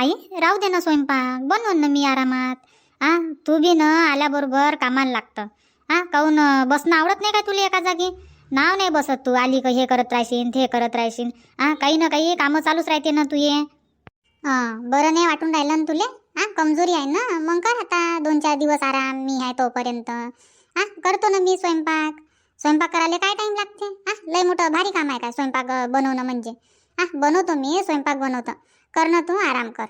आई राहू दे ना स्वयंपाक बनवून ना मी आरामात. हा तू बी न आल्याबरोबर कामाला लागतं. हा काहून बसणं आवडत नाही का तुला एका जागी? नाव नाही बसत तू आली का हे करत राहशील ते करत राहशील हा काही ना काही कामं चालूच राहते ना तू ये हां बरं नाही वाटून राहिलं ना तुले? हा कमजोरी आहे ना? मग कर आता दोन चार दिवस आराम मी आहे तोपर्यंत. हा करतो ना मी स्वयंपाक. स्वयंपाक करायला काय टाईम लागते? हा लय मोठं भारी काम आहे का स्वयंपाक बनवणं म्हणजे? हा बनवतो मी स्वयंपाक बनवतो. कर ना तू आराम कर.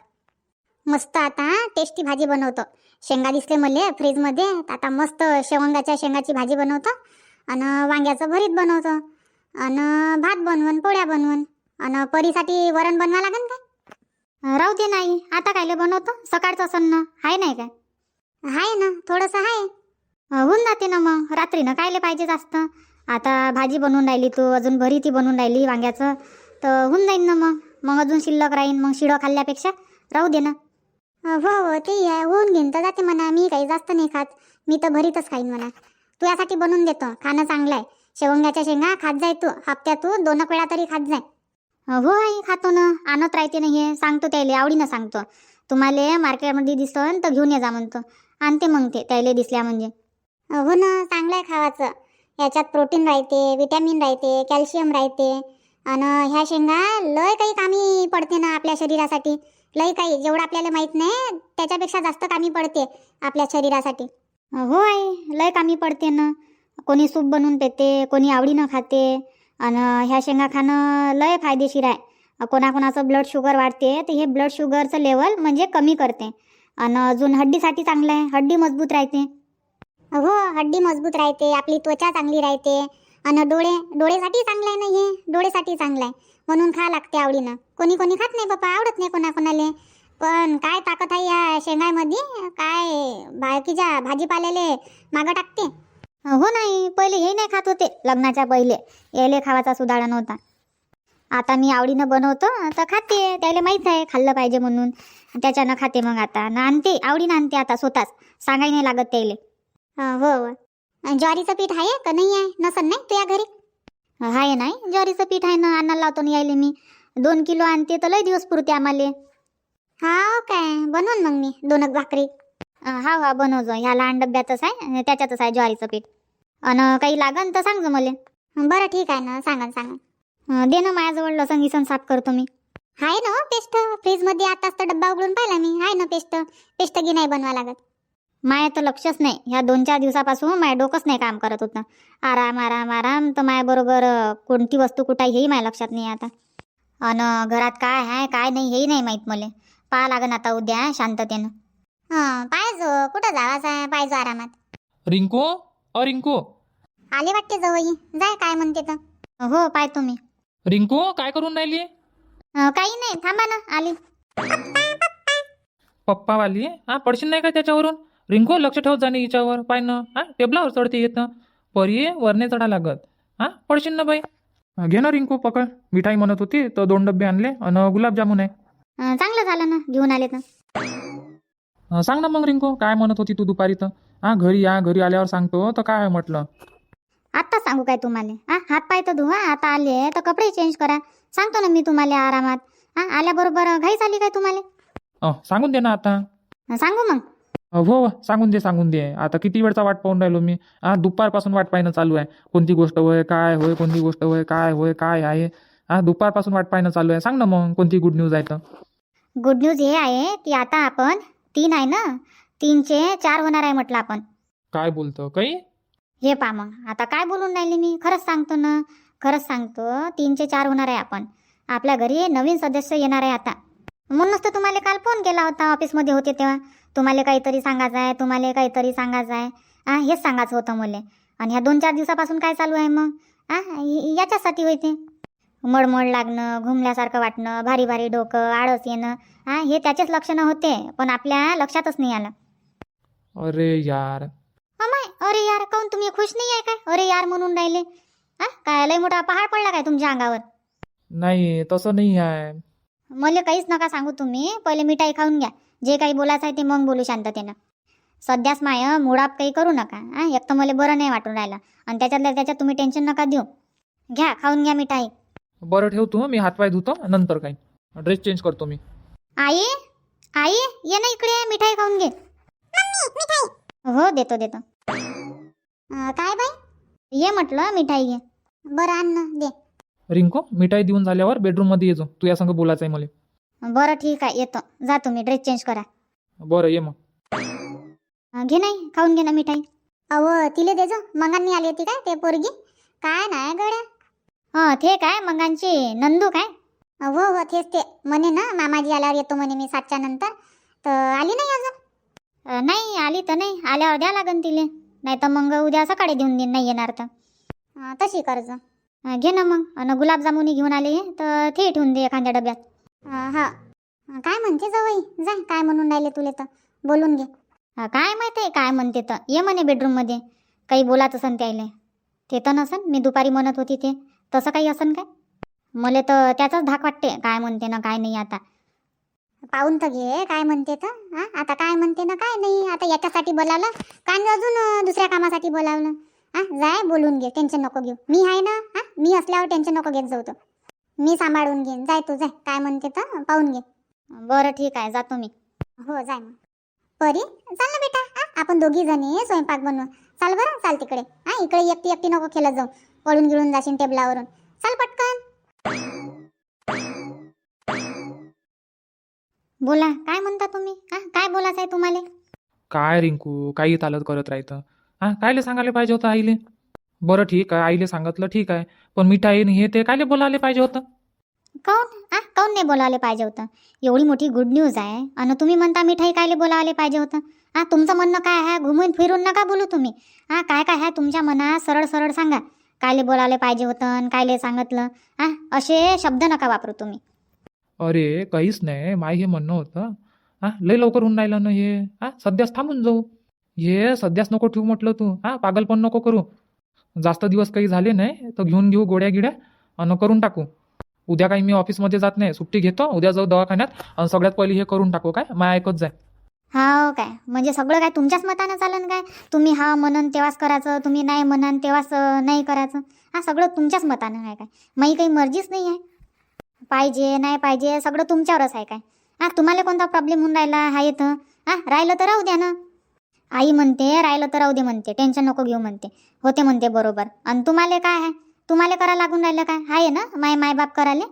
मस्त आता टेस्टी भाजी बनवतो. शेंगा दिसले मले फ्रीजमध्ये तर आता मस्त शेवंगाच्या शेंगाची भाजी बनवतो आणि वांग्याचं भरीत बनवतो आणि भात बनवून पोळ्या बनवून आणि परीसाठी वरण बनवा लागेल काय? राहू दे नाही आता कायले बनवतो? सकाळचं असन ना आहे नाही काय? आहे ना थोडंसं आहे होऊन जाते ना मग रात्री ना कायले पाहिजे जास्त? आता भाजी बनवून राहिली तू अजून भरीती बनवून राहिली वांग्याचं तर होऊन जाईन ना मग. मग अजून शिल्लक राहीन मग शिळं खाल्ल्यापेक्षा? राहू दे ना. हो हो ते आहे. होऊन घेईन तर जाते म्हणा. मी काही जास्त नाही खात. मी तर भरीतच खाईन म्हणा. तू यासाठी बनवून देतो. खाणं चांगलं आहे. शेवंग्याच्या शेंगा खात जाय तू. हप्त्यातून दोन वेळा तरी खात जाय. हो आई खातो ना. आणत राहते ना हे. सांगतो त्याले. आवडीनं सांगतो. तुम्हाला मार्केटमध्ये दिसन तर घेऊन ये जा म्हणतो. आणते मग ते. त्याले दिसल्या म्हणजे. हो ना. चांगलं आहे खावाचं. याच्यात प्रोटीन राहते विटॅमिन राहते कॅल्शियम राहते. आणि ह्या शेंगा लय काही कामी पडते ना आपल्या शरीरासाठी. लय काही जेवढं आपल्याला माहीत नाही त्याच्यापेक्षा जास्त कामी पडते आपल्या शरीरासाठी. होय लय कामी पडते ना. कोणी सूप बनवून पेते कोणी आवडीनं खाते. आणि ह्या शेंगा खाणं लय फायदेशीर आहे. कोणाकोणाचं ब्लड शुगर वाढते तर हे ब्लड शुगरचं लेवल म्हणजे कमी करते. आणि अजून हड्डीसाठी चांगलं आहे हड्डी मजबूत राहते. हो हड्डी मजबूत राहते आपली त्वचा चांगली राहते. आणि डोळे डोळेसाठी चांगलं आहे ना हे? डोळेसाठी चांगलं आहे. म्हणून खा लागते आवडीनं. कोणी कोणी खात नाही बाबा आवडत नाही कोणाकोणाले. पण काय ताकद आहे या शेंगामध्ये काय बाकीच्या भाजीपाल्याले मागं टाकते? हो नाही पहिले हे नाही खात होते लग्नाच्या पहिले. याले खावाचा सुधारा नव्हता. आता मी आवडीनं बनवतो तर खाते. त्याला माहीत आहे खाल्लं पाहिजे म्हणून. त्याच्यानं खाते मग आता. ना आणते आवडीनं आणते आता स्वतःच. सांगाय नाही लागत त्याले. हो हो. ज्वारीचं पीठ आहे का? नाही आहे? नसन नाही तुझ्या घरी? आहे नाही. ज्वारीचं पीठ आहे ना आणायला लावतो ना यायले मी. दोन किलो आणते तर लय दिवस पुरते आम्हाला. हा काय? बनवून मग मी दोनच भाकरी. हा हा बनवतो ह्या लहान डब्यातच आहे आणि त्याच्यातच आहे ज्वारीचं पीठ. अन काही लागन तर सांग मला. बरं ठीक आहे ना. सांगा सांगा दे ना माझ्याजवळ लसण गिसण साफ करतो मी. आहे ना हो पेस्ट. फ्रीजमध्ये आताच तर डब्बा उघडून पाहिला मी. आहे ना पेस्ट? पेस्ट गी नाही बनवा लागत? माया तर लक्षच नाही. ह्या दोन चार दिवसापासून माय डोकंच नाही काम करत होतं. आराम आराम आराम तर मायाबरोबर कोणती वस्तू कुठं आहे हेही माझ्या लक्षात नाही आता. अन घरात काय आहे काय नाही हेही नाही माहीत मला. पाहा लागन आता उद्या शांततेनं. हां पाहिजो कुठं जावाच आहे? पाहिजो आरामात. रिंकू? अ रिंकू. आले वाटते जवळ जाय काय म्हणते तर. हो पाहतो मी रिंकू काय करून राहिली? अं, काही नाही. थांबा ना आली. पप्पावाली? हा पडशील नाही का त्याच्यावरून? रिंकू लक्ष ठेवत जाणे हिच्यावर. पाय ना. हा टेबलावर चढते येतं परी वरने चढा लागत. हा पडशील ना बाई? घे ना रिंकू पकड. मिठाई म्हणत होती तर दोन डबे आणले आणि गुलाबजामुन आहे. अं, चांगलं झालं ना घेऊन आले तर अं, सांग ना मग रिंकू काय म्हणत होती तू दुपारी तर? हा घरी या घरी आल्यावर सांगतो तर काय म्हटलं? आत्ता सांगू काय तुम्हाला? हा हात पाय तर धुवा आता आले तर कपडे चेंज करा. सांगतो ना मी तुम्हाला आरामात. हा आल्याबरोबर घाई झाली काय तुम्हाला? अं, सांगून दे ना आता. सांगू मग. हो हो सांगून दे सांगून दे. आता किती वेळचा वाट पाहून राहिलो मी? हा दुपारपासून वाट पाहणं चालू आहे. कोणती गोष्ट होय काय होय कोणती गोष्ट होय काय होय काय आहे? हा दुपारपासून वाट पाहणं चालू आहे. सांग ना मग कोणती गुड न्यूज आहे तर. गुड न्यूज हे आहे की आता आपण तीन आहे ना? तीनचे चार होणार आहे म्हटलं आपण. काय बोलतो? काही? हे पा मग. आता काय बोलून राहिले मी? खरंच सांगतो ना. खरंच सांगतो तीनचे चार होणार आहे आपण. आपल्या घरी नवीन सदस्य येणार आहे आता. म्हणूनच तर तुम्हाला काल फोन केला होता ऑफिसमध्ये होते तेव्हा. तुम्हाला काहीतरी सांगायचं आहे तुम्हाला काहीतरी सांगायचं आहे हा हेच सांगायचं होतं मला. आणि ह्या दोन चार दिवसापासून काय चालू आहे मग? य- याच्यासाठी होते. मळमळ लागणं घुमल्यासारखं वाटणं भारी भारी डोकं आळस येणं. हा हे त्याचेच लक्षणं होते पण आपल्या लक्षातच नाही आलं. अरे यार. अमाय अरे यार काऊन तुम्ही खुश नाही आहे काय? अरे यार म्हणून राहिले. हा काय लय मोठा पहाड पडला काय तुमच्या अंगावर? नाही तसं नाही आहे. मला काहीच नका सांगू तुम्ही पहिले मिठाई खाऊन घ्या. जे काही बोलायचं आहे ते मग बोलू शांततेनं. सध्याच माय मुडाप काही करू नका हा? एक तर मला बरं नाही वाटून राहिलं. आणि त्याच्यातल्या त्याच्यात तुम्ही टेन्शन नका देऊ. घ्या खाऊन घ्या मिठाई. बरं ठेवतो मी हातपाय धुतो नंतर काही. ड्रेस चेंज करतो मी. आई? आई? ये ना इकडे मिठाई खाऊन घे. हो देतो देतो. अं, काय बाई? ये म्हटलं मिठाई घे. बरं आण ना दे. रिंकू मिठाई देऊन झाल्यावर बेडरूममध्ये येजो तू या संग बोलायचं आहे मला. बरं ठीक आहे येतो. जा तुम्ही ड्रेस चेंज करा. बरं ये मग. अं, घे नाही खाऊन घे ना मिठाई. अव तिले दे जो मंगांनी आली होती काय ते पोरगी? काय नाही गड्या? हा ते काय मंगांची नंदू काय? हो हो तेच ते. म्हणे ना मामाजी आल्यावर येतो म्हणे मी सातच्या नंतर. तर आली नाही अजून? नाही आली तर नाही. आल्यावर द्या लागन तिले. नाही तर मग उद्या सकाळी देऊन देईन नाही येणार तर. अं, तशी कर्ज. घे ना मग. अन गुलाबजामुनी घेऊन आले तर ते ठेवून दे एखाद्या डब्यात. हा. काय म्हणते जवळ जाय काय म्हणून राहिले तुले तर? बोलून घे. काय माहीत आहे काय म्हणते तर? ये म्हणे बेडरूममध्ये. काही बोलात असन त्याले. ते तर नसन मी दुपारी म्हणत होती ते. तसं काही असन काय? मला तर त्याचाच धाक वाटते काय म्हणते ना काय नाही आता. पाहून तर घे काय म्हणते तर. हा आता काय म्हणते ना काय नाही आता याच्यासाठी बोलावलं. काय अजून अं, दुसऱ्या कामासाठी बोलावलं. हा जाय बोलून घे टेन्शन नको घेऊ. मी आहे ना हा मी असल्यावर टेन्शन नको घेत जाऊ तो. मी सांभाळून घेईन. जाय तू जाय. काय म्हणते तर पाहून घे. बरं ठीक आहे. जातो मी. हो जाय मग. परी चाल ना बेटा. हा आपण दोघी जणी स्वयंपाक बनवू चाल बरं चाल तिकडे. हा इकडे एकटी एकटी नको खेळत जाऊ. पळून गिळून जाशील टेबलावरून. चाल पटकन. बोला काय म्हणता तुम्ही? हा काय बोलायचं आहे तुम्हाला? काय रिंकू काही तालत करत राहतं. हा कायले सांगायला पाहिजे होतं आईले? बरं ठीक आहे आईले सांगितलं ठीक आहे पण मिठाई आणि हे ते कायले बोलायला पाहिजे होतं? काऊन हा काऊन नाही बोलावले पाहिजे होतं? एवढी मोठी गुड न्यूज आहे आणि तुम्ही म्हणता मिठाई कायले बोलावले पाहिजे होतं? हा तुमचं म्हणणं काय आहे? घुमून फिरून नका बोलू तुम्ही. हा काय काय आहे तुमच्या मनात? सरळ सरळ सांगा. कायले बोलावले पाहिजे होतं आणि कायले सांगितलं? हा असे शब्द नका वापरू तुम्ही. अरे काहीच नाही. माय हे म्हणणं होतं. हा लय लवकर होऊन राहिलं ना हे? हा सध्याच थांबून जाऊ. हे सध्याच नको ठेवू म्हटलं तू. हा पागलपण नको करू. जास्त दिवस काही झाले नाही तर घेऊन घेऊ गोड्या गिड्या आणि करून टाकू. उद्या काही मी ऑफिसमध्ये जात नाही सुट्टी घेतो उद्या जाऊ दवाखान्यात आणि सगळ्यात पहिले हे करून टाकू काय? माय ऐकत जाय. हो काय? म्हणजे सगळं काय तुमच्याच मतानं चालन काय? तुम्ही हा म्हणन तेव्हाच करायचं तुम्ही नाही म्हणान तेव्हाच नाही करायचं. हा सगळं तुमच्याच मतानं आहे काय? माही काही मर्जीच नाही आहे. पाहिजे नाही पाहिजे सगळं तुमच्यावरच आहे काय? हा तुम्हाला कोणता प्रॉब्लेम होऊन राहिला? हा येतं हा राहिलं तर राहू द्या ना. आई म्हणते राहिलं तर राहू दे म्हणते टेन्शन नको घेऊ म्हणते. होते म्हणते बरोबर. आणि तुम्हाला काय आहे तुम्हाला करा लागून राहिलं काय? आहे ना? माय माय बाप करायला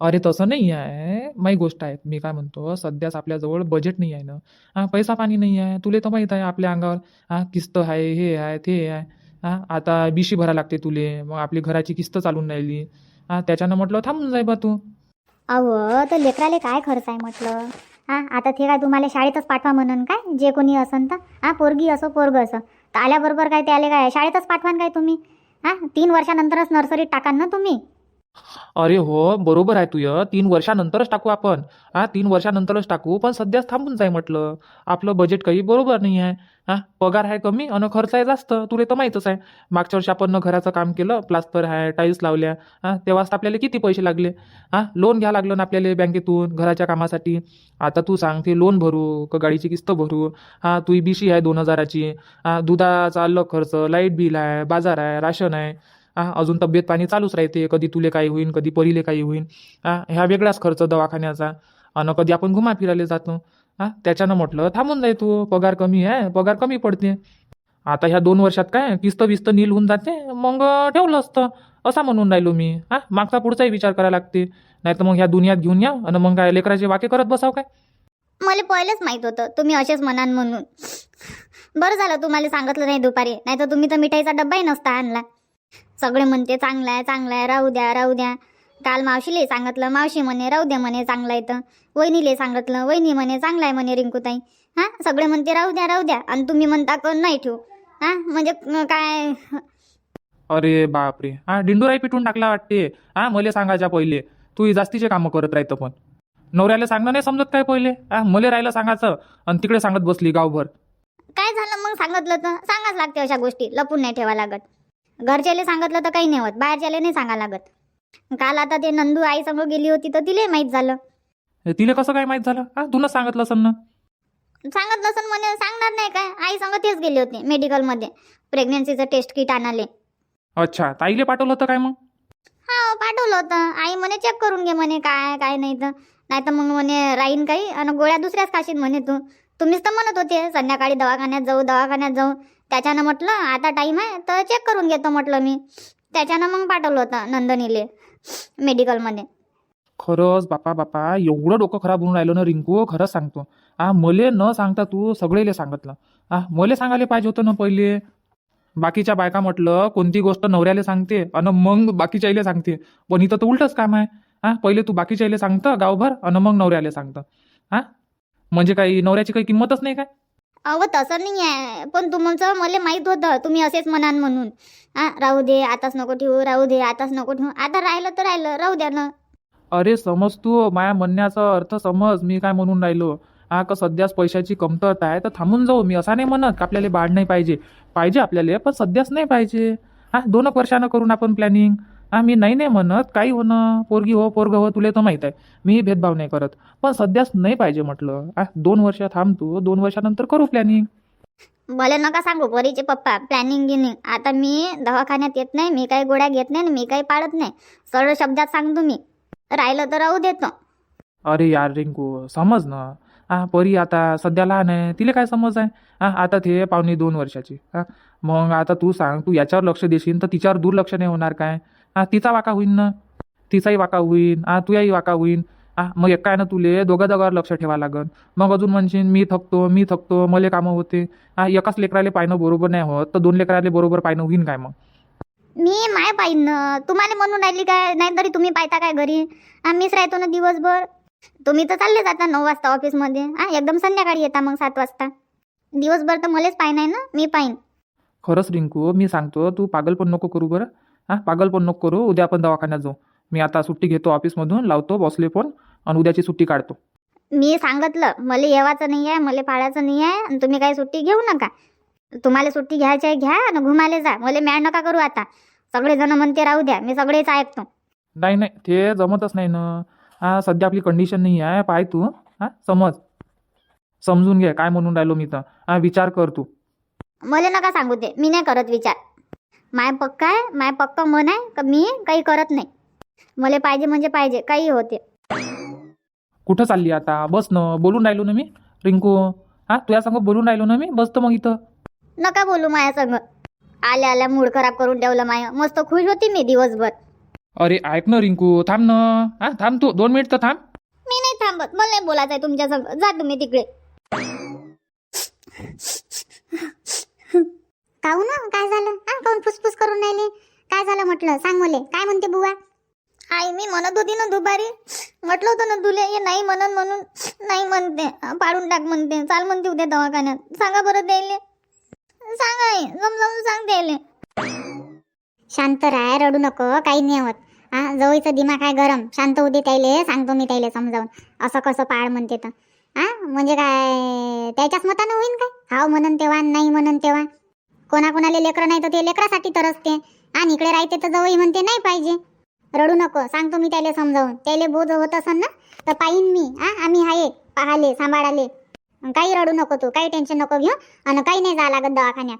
अरे तसं नाही आहे माही गोष्ट आहे मी काय म्हणतो सध्याच आपल्याजवळ बजेट नाही आहे ना. हा पैसा पाणी नाही आहे. तुले तर माहीत आहे आपल्या अंगावर. हा किस्त आहे हे आहे ते आहे हा आता बिशी भरा लागते तुले. मग आपली घराची किस्त चालून राहिली. हा त्याच्यानं म्हटलं थांबून जाय बा तू. अहो तर लेकराले काय खर्च आहे म्हटलं? हां आता ते काय तुम्हाला शाळेतच पाठवा म्हणून काय? जे कोणी असन तर. हां पोरगी असो पोरग असं. तर आल्याबरोबर काय त्याले काय शाळेतच पाठवान काय तुम्ही? हां तीन वर्षानंतरच नर्सरीत टाकान ना तुम्ही? अरे हो बरोबर आहे तुय. तीन वर्षानंतरच टाकू आपण. हा तीन वर्षानंतरच टाकू पण सध्याच थांबून जाय म्हटलं. आपलं बजेट काही बरोबर नाही आहे. हा पगार आहे कमी आणि खर्च आहे जास्त. तुला तर माहीतच आहे. मागच्या वर्षी आपण घराचं काम केलं प्लास्टर आहे टाईल्स लावल्या. हा तेव्हाच आपल्याला किती पैसे लागले? हा लोन घ्या लागलं ना आपल्याला बँकेतून घराच्या कामासाठी. आता तू सांग ते लोन भरू का गाडीची किस्त भरू? हा तुही बिशी आहे दोन हजाराची. हा दुधाचा अलग खर्च लाइट बिल आहे बाजार आहे राशन आहे. हा अजून तब्येत पाणी चालूच राहते. कधी तुले काही होईन कधी परीले काही होईन. हा ह्या वेगळाच खर्च दवाखान्याचा. आणि कधी आपण घुमा फिरायला जातो. हा त्याच्यानं म्हटलं थांबून जाय तू पगार कमी आहे पगार कमी पडते. आता ह्या दोन वर्षात काय किस्त बिस्त नील होऊन जाते मग ठेवलं असतं. असा म्हणून राहिलो मी. हा मागचा पुढचाही विचार करायला लागते. नाही तर मग ह्या दुनियात घेऊन या आणि मग काय लेकराचे वाके करत बसाव काय? मला पहिलेच माहीत होतं तुम्ही असेच म्हणान म्हणून. बरं झालं तुम्हाला सांगितलं नाही दुपारी. नाही तर तुम्ही तर मिठाईचा डब्बाही नसता आणला. सगळे म्हणते चांगला आहे चांगला आहे राहू द्या राहू द्या. काल मावशीले सांगितलं मावशी म्हणे राहू द्या म्हणे चांगला आहे तर. वहिनीले सांगितलं वहिनी म्हणे चांगला आहे म्हणे रिंकूताई. हा सगळे म्हणते राहू द्या राहू द्या. आणि तुम्ही म्हणता कोण नाही ठेवू. हा म्हणजे काय? अरे बापरे. हा डिंडोराही पिटून टाकला वाटते. हा मला सांगायच्या पहिले. तू जास्तीचे कामं करत राहतं पण. नवऱ्याला सांगणं नाही समजत काय पहिले? हा मला राहिलं सांगायचं आणि तिकडे सांगत बसली गावभर. काय झालं मग सांगितलं तर? सांगाच लागते अशा गोष्टी. लपून नाही ठेवा लागत. घरच्याले सांगितलं तर काही नाही होत बाहेरच्याले नाही सांगा लागत. काल आता ते नंदू आई समोर गेली होती तर तिले माहीत झालं. तिला कसं काय माहीत झालं? हा तुला सांगितलं असेल ना? सांगत नसन म्हणे सांगणार नाही काय? आई संग तेच गेले होते मेडिकलमध्ये प्रेग्नन्सीचं टेस्ट किट आणाले. अच्छा ताईले पाठवलं होतं काय मग? हा पाठवलं होतं. आई म्हणे चेक करून घे म्हणे काय काय नाही तर. नाही तर मग म्हणे राहीन काही. आणि गोळ्या दुसऱ्याच खाशील म्हणे तू. तुम्हीच तर म्हणत होते संध्याकाळी दवाखान्यात जाऊ दवाखान्यात जाऊ. त्याच्यानं म्हटलं आता टाईम आहे तर चेक करून घेतो म्हटलं मी. त्याच्यानं मग पाठवलं होतं नंदनीले मेडिकलमध्ये खरंच बापा बापा एवढं डोकं खराब होऊन राहिलं ना रिंकू खरंच सांगतो. आ मले न सांगता तू सगळेले सांगितलं. आ मले सांगायला पाहिजे होतं ना पहिले? बाकीच्या बायका म्हटलं कोणती गोष्ट नवऱ्याला सांगते आणि मग बाकीच्याईले सांगते. पण इथं तर उलटच काम आहे. हा पहिले तू बाकीच्याईले सांगतं गावभर आणि मग नवऱ्याला सांगतं. हा म्हणजे काही नवऱ्याची काही किंमतच नाही काय? अहो तसं नाही आहे पण तुमचं मला माहीत होतं. तुम्ही असेच म्हणान म्हणून. हा राहू दे आताच नको ठेवू राहू दे आताच नको ठेवू. आता राहिलं तर राहिलं. राहू द्या ना. अरे समज तू माया म्हणण्याचा अर्थ समज. मी काय म्हणून राहिलो? हा का सध्याच पैशाची कमतरता आहे? तर थांबून जाऊ. मी असा नाही म्हणत का आपल्याला बाळ नाही पाहिजे. पाहिजे आपल्याला पण सध्याच नाही पाहिजे. हा दोन वर्षानं करून आपण प्लॅनिंग हा मी नाही नाही म्हणत काही होणं पोरगी हो पोरग हो तुला तर माहीत आहे. मी भेदभाव नाही करत. पण सध्याच नाही पाहिजे म्हटलं. हा दोन वर्ष थांब तू दोन वर्षानंतर करू प्लॅनिंग मला नका सांगू परीचे पप्पा प्लॅनिंग गिनिंग आता मी दवाखान्यात येत नाही मी काही गोळ्या घेत नाही मी काही पाळत नाही. सरळ शब्दात सांगतो मी. राहिलं तर राहू देतो. अरे यार रिंकू समज ना. हा परी आता सध्या लहान आहे तिला काय समज आहे? हा आता ते पावणे दोन वर्षाची. हा मग आता तू सांग तू याच्यावर लक्ष देशील तर तिच्यावर दुर्लक्ष नाही होणार काय? हा तिचा वाका होईन ना? तिचाही वाका होईन. हा तुझ्याही वाका होईन. हा मग एक काय ना तुले? दोघा दोघांवर लक्ष ठेवा लागन. मग अजून म्हणशील मी थकतो मी थकतो मले कामं होते. हा एकाच लेकराले पायनं बरोबर नाही होत तर दोन लेकराले बरोबर पायनं होईन काय मग? मी माय पाहिन ना तुम्हाला म्हणून राहिली काय? नाही तरी तुम्ही पाहता काय घरी? आम्हीच राहतो ना दिवसभर. तुम्ही तर चालले जाता नऊ वाजता ऑफिसमध्ये. हा एकदम संध्याकाळी येता मग सात वाजता. दिवसभर तर मलाच पाहिन आहे ना? मी पाहिन खरंच रिंकू मी सांगतो तू पागल पण नको करू बरं. हां पागल पण नको करू. उद्या आपण दवाखान्यात जाऊ. मी आता सुट्टी घेतो ऑफिसमधून लावतो बसले फोन आणि उद्याची सुट्टी काढतो. मी सांगितलं मला येवाचं नाही आहे मला पाळायचं नाही आहे आणि तुम्ही काही सुट्टी घेऊ नका. तुम्हाला सुट्टी घ्यायची आहे घ्या आणि घुमाले जा. मला मॅड नका करू आता. सगळेजण म्हणते राहू द्या. मी सगळेच ऐकतो. नाही नाही ते जमतच नाही ना. हां सध्या आपली कंडिशन नाही आहे. पाय तू हां समज. समजून घे काय म्हणून राहिलो मी तर. हां विचार कर तू. मला नका सांगू ते. मी नाही करत विचार. माय पक्का आहे माय पक्का मन आहे का मी काही करत नाही. मला पाहिजे म्हणजे पाहिजे काही होते. कुठं चालली आता? बस ना बोलून राहिलो ना मी? रिंकू हां तुझ्या संग बोलून राहिलो ना मी? बसतो मग इथं. नका बोलू माया संग. आल्या आल्या मूड खराब करून ठेवलं माय. मस्त खुश होती मी दिवसभर. अरे ऐक ना रिंकू थांब ना. हां थांब तू दोन मिनिट तर थांब. मी नाही थांबत. मला नाही बोलायचं आहे तुमच्या संग. जा तुम्ही तिकडे. काहू ना काय झालं? हा? काहून फुसफुस करून राहिले? काय झालं म्हटलं? सांग मले. काय म्हणते बुवा? आई मी म्हणत होती ना दुपारी. म्हटलं होतं ना तुले हे नाही म्हणत म्हणून नाही म्हणते. पाडून टाक म्हणते. चाल म्हणते उद्या दवाखान्यात. सांगा बरं द्यायले. सांगा आई समजावून सांग द्यायले. शांत राय रडू नको काही नाही होत. हा? जवळचं दिमाग आहे गरम. शांत होते त्याले सांगतो मी त्याले समजावून. असं कसं पाळ म्हणते तर. हा? म्हणजे काय त्याच्याच मतानं होईन काय? हाव म्हणन तेव्हा नाही म्हणन तेव्हा. कोणाकोणाले लेकरं नाही तर ते लेकरासाठी तरसते आणि इकडे राहते तर जवळ म्हणते नाही पाहिजे. रडू नको सांगतो मी त्याला समजावून. त्याले बोध होत असन ना तर पाहिन मी. हा आम्ही आहे पाहाले सांभाळाले. काही रडू नको तू काही टेन्शन नको घेऊ आणि काही नाही जा लागत दवाखान्यात.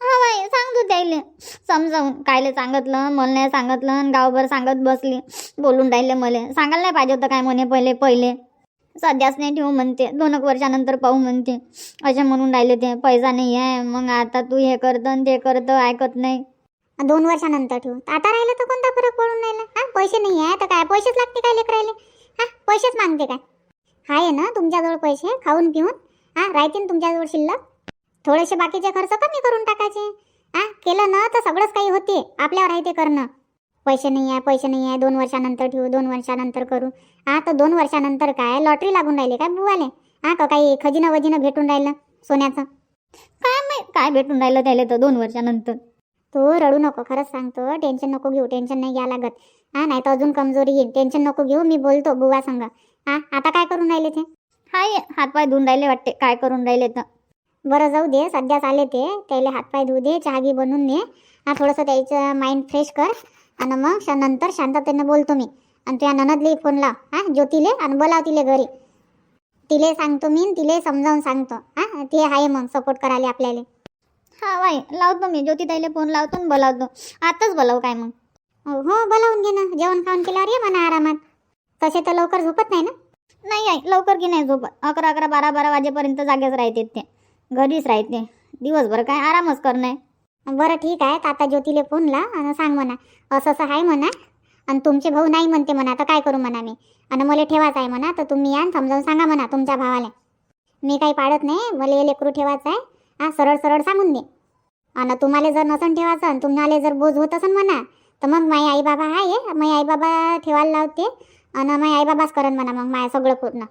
हा बाई सांगतो त्याले. समजावून कायले सांगितलं मला नाही सांगितलं आणि गावभर सांगत बसली. बोलून राहिले मले. सांगायला नाही पाहिजे होतं काय म्हणे पहिले पहिले. सध्याच नाही ठेवू म्हणते. दोन एक वर्षानंतर पाहू म्हणते. असे म्हणून राहिले ते पैसा नाही आहे मग आता तू हे करतं आणि ते करतं ऐकत नाही. दोन वर्षानंतर ठेवू. आता राहिलं तर कोणता फरक पडून राहिला? हा पैसे नाही आहे तर काय? पैसेच लागते काय लेकरायले हा पैसेच मागते काय? आहे ना तुमच्याजवळ पैसे खाऊन पिऊन. हा राहतील तुमच्याजवळ शिल्लक. थोडेसे बाकीचे खर्च कमी करून टाकायचे. हा केलं ना तर सगळंच काही होते. आपल्यावर आहे ते करणं. पैसे नाही आहे पैसे नाही आहे दोन वर्षानंतर ठेवू दोन वर्षानंतर करू. हा तर दोन वर्षानंतर काय? लॉटरी लागून राहिली काय बुवाले? हा का काही खजिनं वजिनं भेटून राहिलं सोन्याचं? काय माहीत काय भेटून राहिलं त्याला तर दोन वर्षानंतर? तू रडू नको खरंच सांगतो टेन्शन नको घेऊ टेन्शन नाही घ्या लागत. हा नाही तर अजून कमजोरी येईल टेन्शन नको घेऊ मी बोलतो बुवा संग. हा आता काय करून राहिले ते? हाय हातपाय धुवून राहिले वाटते काय करून राहिले तर. बरं जाऊ दे सध्याच आले ते त्याला हातपाय धुऊ दे चहा गी बनवून दे. हा थोडंसं त्याचं माइंड फ्रेश कर. आणि मग नंतर शांततेनं बोलतो मी आणि तुझ्या ननदले फोन लाव. हा ज्योतीले आणि बोलाव तिले घरी. तिले सांगतो मी तिले समजावून सांगतो. हा ते आहे मग सपोर्ट करायला आपल्याला. हा बाई लावतो मी. ज्योती ताईले फोन लावतो आणि बोलावतो. आताच बोलाव काय मग? हो बोलावून घे ना. जेवण खाऊन केल्यावर ये म्हणा आरामात. तसे तर लवकर झोपत नाही ना? नाही आई लवकर की नाही झोपत. अकरा अकरा बारा बारा वाजेपर्यंत जागेच राहते ते. घरीच राहते. दिवसभर काय आरामच करणे बरं ठीक आहे आता ज्योतीले फोन ला आणि सांग म्हणा. असं असं आहे म्हणा. आणि तुमचे भाऊ नाही म्हणते म्हणा तर काय करू म्हणा मी. आणि मला ठेवायचं आहे म्हणा तर तुम्ही या समजावून सांगा म्हणा तुमच्या भावाला. मी काही पाडत नाही मला हे लेकरू ठेवायचं आहे. हा सरळ सरळ सांगून दे. आणि तुम्हाला जर नसन ठेवायचं आणि तुम्हाला जर बोज होत असन म्हणा तर मग माझे आई बाबा आहे माझे आई बाबा ठेवायला लावते. आणि माझे आई बाबाच करण म्हणा मग माझ्या सगळं पूर्ण.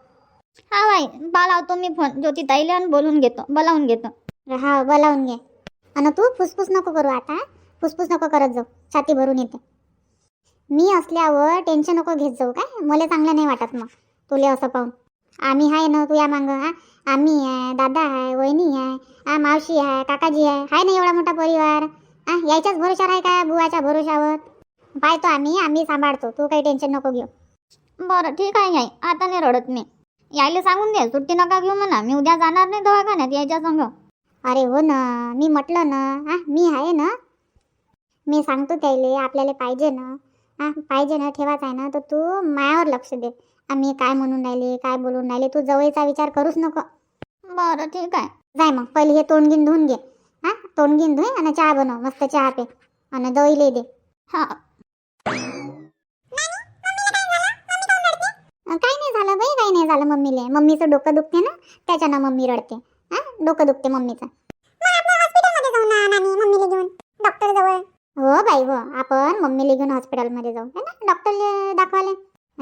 हा बाई बा लावतो मी फोन ज्योती ताईले आणि बोलून घेतो बोलावून घेतो. हा बोलावून घे. आणि तू फुसफुस नको करू आता फुसफुस नको करत जाऊ. छाती भरून येते. मी असल्यावर टेन्शन नको घेत जाऊ काय? मला चांगलं नाही वाटत मग तुले असं पाहून. आम्ही आहे ना तू या मागं हा? आम्ही आहे दादा आहे वहिनी आहे हा? मावशी आहे काकाजी आहे आहे ना एवढा मोठा परिवार हा? यायच्याच भरोशावर आहे का बुवाच्या भरोशावर पाहतो आम्ही आम्ही सांभाळतो तू काही टेन्शन नको घेऊ. बरं ठीक आहे आई आता नाही रडत मी. यायला सांगून दे सुट्टी नका घेऊ म्हणा मी उद्या जाणार नाही दवाखान्यात यायच्या संग. अरे हो ना मी म्हटलं ना हा मी आहे ना? मी सांगतो त्याले आपल्याला पाहिजे ना. हा पाहिजे ना ठेवायचं आहे ना तर तू मायावर लक्ष दे. आम्ही काय म्हणून राहिले काय बोलून राहिले तू जवळचा विचार करूच नको. बरं ठीक आहे. जाय मग पहिले हे तोंडगीन धुवून घे. हा तोंडगीन धुय आणि चहा बनव मस्त चहा पे. आणि दहीले दे. हा. काही नाही झालं बाई काही नाही झालं मम्मीले. मम्मीचं डोकं दुखते ना त्याच्यानं मम्मी रडते. डोकं दुखते मम्मीचं. डॉक्टर जवळ. हो बाई हो. आपण मम्मीला घेऊन हॉस्पिटलमध्ये जाऊ. है ना? डॉक्टरला दाखवाले.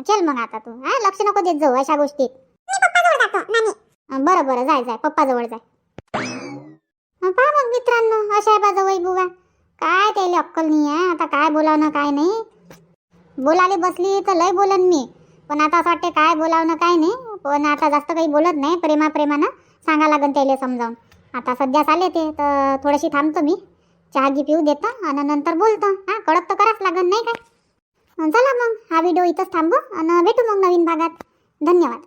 चल मग आता तू. हा लक्ष नको देत जाऊ अशा गोष्टीत. बरं बरं. जाय जाय. पप्पाजवळ जाय. अं, पहा मग मित्रांनो अशा आहे बाजू वै बुवा. काय त्याला अक्कल नाही आहे. आता काय बोलावणं काय नाही. बोलाले बसली तर लय बोलन मी. पण आता असं वाटते काय बोलावणं काय नाही. पण आता जास्त काही बोलत नाही. प्रेमा प्रेमानं सांगा लागन त्याला समजावून. आता सध्या आले ते तर थोडीशी थांबतो मी. चहा गी पिऊ देता आणि नंतर बोलतो. हां कळत तर करावंच लागन नाही काय? चला मग हा व्हिडिओ इथंच थांबू आणि भेटू मग नवीन भागात. धन्यवाद.